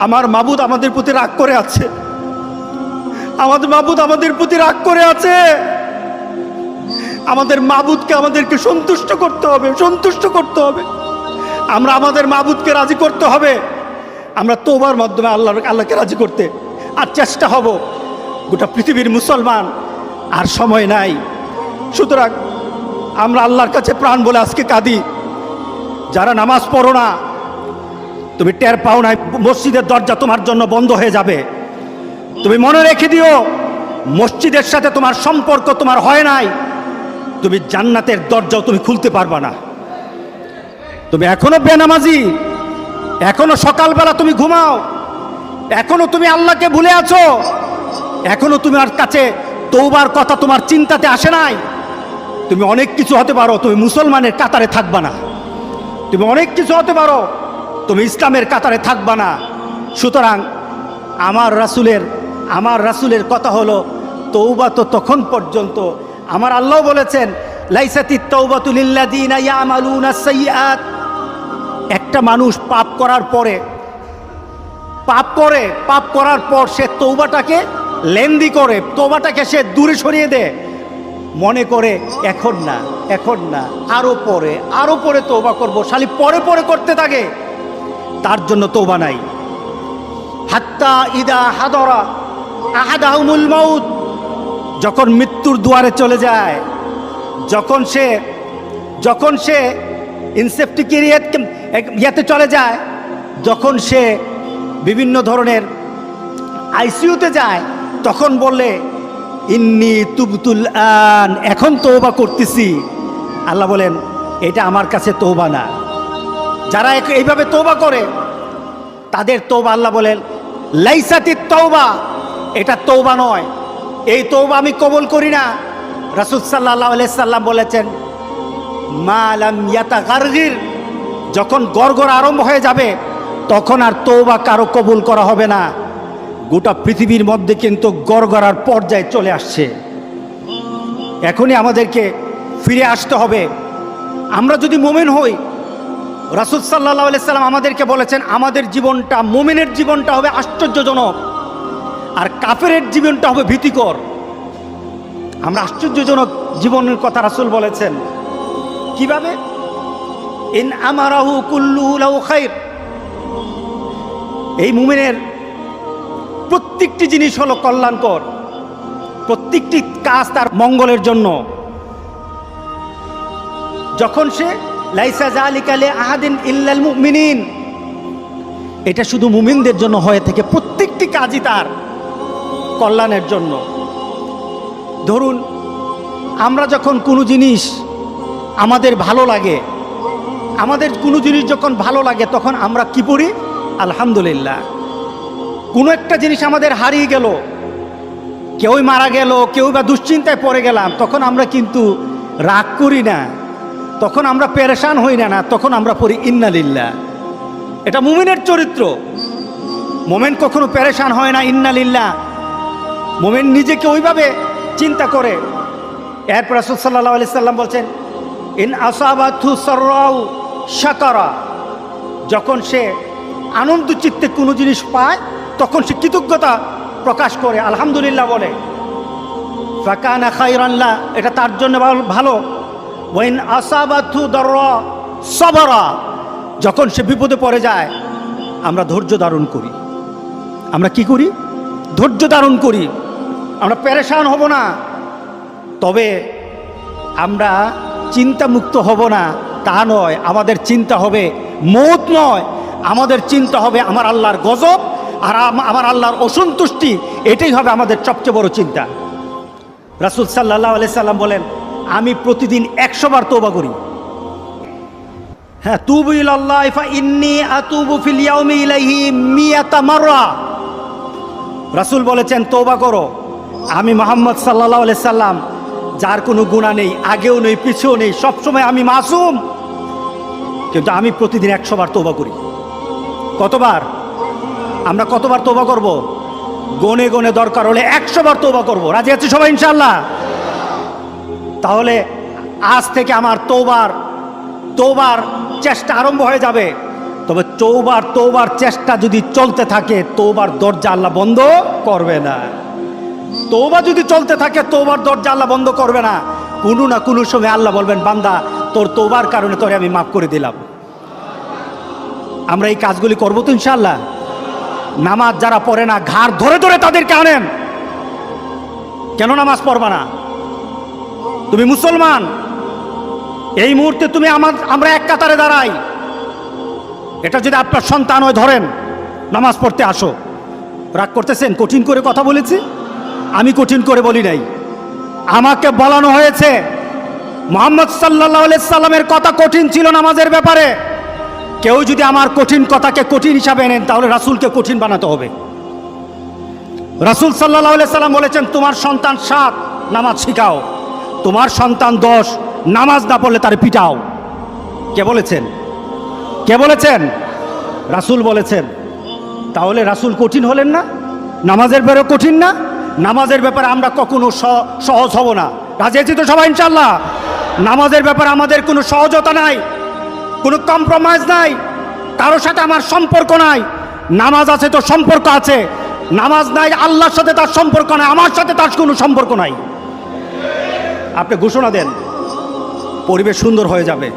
আমার মাবুদ আমাদের প্রতি রাগ করে আছে। আমাদের মাবুদ আমাদের প্রতি রাগ করে আছে। আমাদের মাবুদকে আমাদেরকে সন্তুষ্ট করতে হবে, সন্তুষ্ট করতে হবে। আমরা আমাদের মাবুদকে রাজি করতে হবে। আমরা তোবার মাধ্যমে আল্লাহ, আল্লাহকে রাজি করতে আর চেষ্টা হব। গোটা পৃথিবীর মুসলমান আর সময় নাই। সুতরাং আমরা আল্লাহর কাছে প্রাণ বলে আজকে কাঁদি। যারা নামাজ পড়ো না তুমি টের পাও নাই, মসজিদের দরজা তোমার জন্য বন্ধ হয়ে যাবে। তুমি মনে রেখে দিও, মসজিদের সাথে তোমার সম্পর্ক তোমার হয় নাই। তুমি জান্নাতের দরজাও তুমি খুলতে পারবা না। তুমি এখনও বেনামাজি, এখনও সকালবেলা তুমি ঘুমাও, এখনও তুমি আল্লাহকে ভুলে আছো, এখনও তোমার কাছে তৌবার কথা তোমার চিন্তাতে আসে নাই। তুমি অনেক কিছু হতে পারো, তুমি মুসলমানের কাতারে থাকবা না। তুমি অনেক কিছু হতে পারো তুমি ইসলামের কাতারে থাকবা না। সুতরাং আমার রাসুলের আমার রাসুলের কথা হলো তৌবা তো তখন পর্যন্ত। আমার আল্লাহ বলেছেন একটা মানুষ পাপ করার পরে পাপ করে, পাপ করার পর সে তৌবাটাকে লেন্দি করে তৌবাটাকে সে দূরে সরিয়ে দেয়। মনে করে, এখন না এখন না, আরও পরে আরও পরে তৌবা করব, শালি পরে পরে করতে থাকে। তার জন্য তৌবা নাই। হাত্তা ইদা হাদরা আহাদাহুমুল মাউত, যখন মৃত্যুর দুয়ারে চলে যায়, যখন সে যখন সে ইনসেপ্টিকেরিয়াত ইয়াতে চলে যায়, যখন সে বিভিন্ন ধরনের আইসিইউতে যায়, তখন বললে ইন্নি তুবতুল আন, এখন তৌবা করতেছি। আল্লাহ বলেন, এটা আমার কাছে তৌবা না। যারা এইভাবে তৌবা করে, তাদের তৌবা আল্লাহ বলেন, লাইসাতি তৌবা এটা তৌবা নয়। এই তৌবা আমি কবুল করি না। রাসুল সাল্লাহ সাল্লাম বলেছেন মালাম ইয়াতা গার্গির যখন গড়গড় আরম্ভ হয়ে যাবে, তখন আর তৌবা কারও কবুল করা হবে না। গোটা পৃথিবীর মধ্যে কিন্তু গড়গড়ার পর্যায়ে চলে আসছে। এখনই আমাদেরকে ফিরে আসতে হবে। আমরা যদি মোমেন হই রাসুল সাল্লাহ সাল্লাম আমাদেরকে বলেছেন, আমাদের জীবনটা মোমেনের জীবনটা হবে আশ্চর্যজনক, আর কাফেরের জীবনটা হবে ভীতিকর। আমরা আশ্চর্যজনক জীবনের কথা রাসুল বলেছেন। কীভাবে? ইন আমারাহু কুল্লুহু লাহু খাইর। এই মুমিনের প্রত্যেকটি জিনিস হলো কল্যাণকর, প্রত্যেকটি কাজ তার মঙ্গলের জন্য। যখন সে লাইসা এটা শুধু মুমিনদের জন্য হয়ে থেকে, প্রত্যেকটি কাজই তার কল্যাণের জন্য। ধরুন, আমরা যখন কোনো জিনিস আমাদের ভালো লাগে, আমাদের কোনো জিনিস যখন ভালো লাগে, তখন আমরা কি পড়ি? আলহামদুলিল্লাহ। কোনো একটা জিনিস আমাদের হারিয়ে গেল, কেউই মারা গেল কেউ বা দুশ্চিন্তায় পড়ে গেলাম, তখন আমরা কিন্তু রাগ করি না। তখন আমরা পেরেশান হই না না, তখন আমরা পড়ি ইন্নালিল্লাহ এটা মুমিনের চরিত্র। মোমেন কখনো পেরেশান হয় না ইন্নালিল্লাহ মোমেন নিজেকে ওইভাবে চিন্তা করে। এরপর রাসুল আলি সাল্লাম বলছেন, ইন আসাবাথু সর্রাউ সাকারা যখন সে আনন্দ চিত্তে কোনো জিনিস পায়, তখন সে কৃতজ্ঞতা প্রকাশ করে, আলহামদুলিল্লাহ বলে। ফাকানা খাইরাল্লাহ এটা তার জন্য ভালো। ওয়াইন আসাবাথু দর সবরা। যখন সে বিপদে পড়ে যায়, আমরা ধৈর্য ধারণ করি। আমরা কি করি? ধৈর্য ধারণ করি। আমরা পেরেশান হব না। তবে আমরা চিন্তামুক্ত হব না। তা নয়, আমাদের চিন্তা হবে মৌত নয়। আমাদের চিন্তা হবে আমার আল্লাহর গজব আর আমার আল্লাহর অসন্তুষ্টি। এটাই হবে আমাদের সবচেয়ে বড় চিন্তা। রাসুল সাল্লাহ আলি সাল্লাম বলেন আমি প্রতিদিন একশো বার তোবা করি। হ্যাঁ তুবু ইলাল্লাহ ফা ইন্নি আতুবু ফিল ইয়াউমি ইলাইহি মিয়াতা মাররা। রাসূল বলেছেন, তওবা করো। আমি মোহাম্মদ সাল্লাল্লাহু আলাইহি সাল্লাম, যার কোনো গুণা নেই, আগেও নেই, পিছেও নেই, সবসময় আমি মাসুম। কিন্তু আমি প্রতিদিন একশো বার তোবা করি। কতবার? আমরা কতবার তোবা করব? গনে গনে দরকার হলে একশো বার তোবা করব। রাজি আছি সবাই ইনশাল্লাহ তাহলে আজ থেকে আমার তোবার তোবার চেষ্টা আরম্ভ হয়ে যাবে। তবে চৌবার তোবার চেষ্টা যদি চলতে থাকে তোবার দরজা আল্লাহ বন্ধ করবে না। তোবা যদি চলতে থাকে তোবার দরজা আল্লাহ বন্ধ করবে না। কোনো না কোনো সময় আল্লাহ বলবেন, বান্দা, তোর তোবার কারণে তোরে আমি মাফ করে দিলাম। আমরা এই কাজগুলি করব তো ইনশাল্লাহ নামাজ যারা পড়ে না, ঘাড় ধরে ধরে তাদেরকে আনেন। কেন নামাজ পড়বা না? তুমি মুসলমান? এই মুহূর্তে তুমি আমার, আমরা এক কাতারে দাঁড়াই। এটা যদি আপনার সন্তান হয়, ধরেন, নামাজ পড়তে আসো। রাগ করতেছেন? কঠিন করে কথা বলেছি? আমি কঠিন করে বলি নাই। আমাকে বলানো হয়েছে, মোহাম্মদ সাল্লাহ সাল্লামের কথা কঠিন ছিল নামাজের ব্যাপারে। কেউ যদি আমার কঠিন কথাকে কঠিন হিসাবে নেন, তাহলে রাসূলকে কঠিন বানাতে হবে। রাসূল সাল্লাহ সাল্লাম বলেছেন, তোমার সন্তান সাত নামাজ শিখাও। তোমার সন্তান দশ, নামাজ না পড়লে তার পিটাও। কে বলেছেন? কে বলেছেন? রাসূল বলেছেন। তাহলে রাসূল কঠিন হলেন না? নামাজের ব্যাপারে কঠিন না? নামাজের ব্যাপারে আমরা কখনো সহজ হব না। রাজি আছি তো সবাই ইনশাল্লাহ নামাজের ব্যাপারে আমাদের কোনো সহজতা নাই, কোনো কম্প্রোমাইজ নাই কারোর সাথে আমার সম্পর্ক নাই। নামাজ আছে তো সম্পর্ক আছে। নামাজ নাই, আল্লাহর সাথে তার সম্পর্ক নাই, আমার সাথে তার কোনো সম্পর্ক নাই। আপনি ঘোষণা দেন। পরিবেশ সুন্দর হয়ে যাবে।